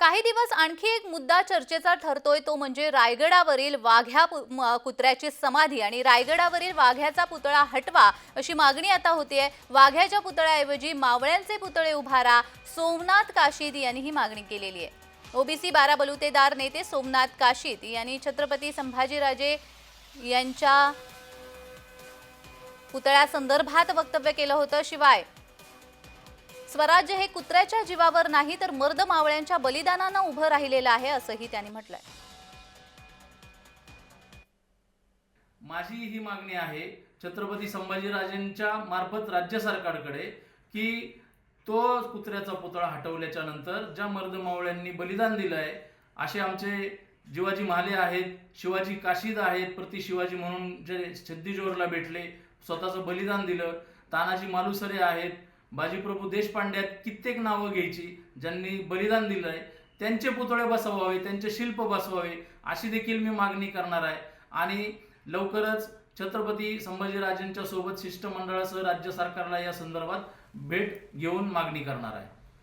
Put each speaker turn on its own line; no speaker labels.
काही दिवस आणखी एक मुद्दा चर्चेचा ठरतोय तो म्हणजे रायगडावरील वाघ्या पु- म- कुत्र्याची समाधी आणि रायगडावरील वाघ्याचा पुतळा हटवा अशी मागणी आता होतीये. वाघ्याच्या पुतळ्याऐवजी मावळ्यांचे पुतळे उभारा सोमनाथ काशीद यांनी ही मागणी केलेली आहे. ओबीसी बारा बलुतेदार नेते सोमनाथ काशीद यांनी छत्रपती संभाजीराजे यांच्या पुतळ्यासंदर्भात वक्तव्य केलं होतं. शिवाय स्वराज्य हे कुत्र्याच्या जीवावर नाही तर मर्द मावळ्यांच्या बलिदानानं उभं राहिलेलं आहे असंही त्यांनी म्हटलंय.
माझी ही मागणी आहे छत्रपती संभाजीराजेंच्या मार्फत राज्य सरकारकडे की तो कुत्र्याचा पुतळा हटवल्याच्या नंतर ज्या मर्द मावळ्यांनी बलिदान दिलं आहे असे आमचे जिवाजी महाले आहेत शिवाजी काशीद आहेत प्रति शिवाजी म्हणून जे सिद्धीजोरला भेटले स्वतःचं बलिदान दिलं तानाजी मालुसरे आहेत बाजीप्रभू देशपांड्यात कित्येक नावं घ्यायची ज्यांनी बलिदान दिलं आहे त्यांचे पुतळे बसवावे त्यांचे शिल्प बसवावे अशी देखील मी मागणी करणार आहे. आणि लवकरच छत्रपती संभाजीराजेंच्या सोबत शिष्टमंडळासह राज्य सरकारला या संदर्भात भेट घेऊन मागणी करणार आहे.